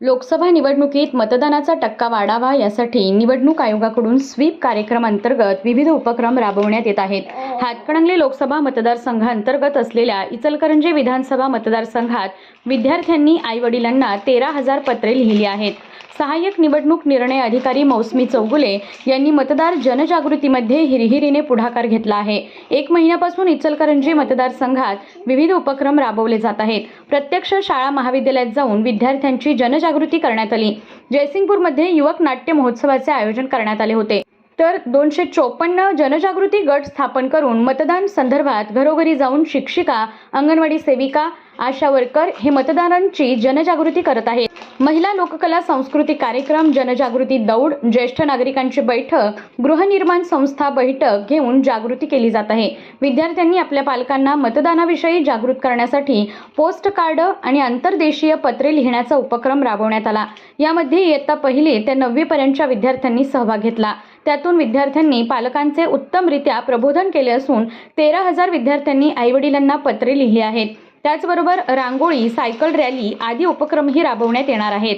लोकसभा निवडणुकीत मतदानाचा टक्का वाढावा यासाठी निवडणूक आयोगाकडून स्वीप कार्यक्रम अंतर्गत विविध उपक्रम राबवण्यात येत आहेत. हातकणंगले लोकसभा मतदारसंघांतर्गत असलेल्या इचलकरंजी विधानसभा मतदारसंघात विद्यार्थ्यांनी आईवडिलांना तेरा हजार पत्रे लिहिली आहेत. सहाय्यक निवडणूक निर्णय अधिकारी मौसमी चौगुले यांनी मतदार जनजागृतीमध्ये हिरहिरीने पुढाकार घेतला आहे. एक महिन्यापासून इचलकरंजी मतदारसंघात विविध उपक्रम राबवले जात आहेत. प्रत्यक्ष शाळा महाविद्यालयात जाऊन विद्यार्थ्यांची जनजागृती करण्यात आली. जयसिंगपूरमध्ये युवक नाट्य महोत्सवाचे आयोजन करण्यात आले होते. तर दोनशे चोपन्न जनजागृती गट स्थापन करून मतदान संदर्भात घरोघरी जाऊन शिक्षिका अंगणवाडी सेविका आशा वर्कर हे मतदारांची जनजागृती करत आहेत. महिला लोककला सांस्कृतिक कार्यक्रम जनजागृती दौड ज्येष्ठ नागरिकांची बैठक गृहनिर्माण संस्था बैठक घेऊन जागृती केली जात आहे. विद्यार्थ्यांनी आपल्या पालकांना मतदानाविषयी जागृत करण्यासाठी पोस्ट कार्ड आणि आंतरदेशीय पत्रे लिहिण्याचा उपक्रम राबवण्यात आला. यामध्ये इयत्ता पहिली ते नववीपर्यंतच्या विद्यार्थ्यांनी सहभाग घेतला. त्यातून विद्यार्थ्यांनी पालकांचे उत्तमरित्या प्रबोधन केले असून तेरा हजार विद्यार्थ्यांनी आईवडिलांना पत्रे लिहिली आहेत. त्याचबरोबर रांगोळी सायकल रॅली आदी उपक्रमही राबवण्यात येणार आहेत.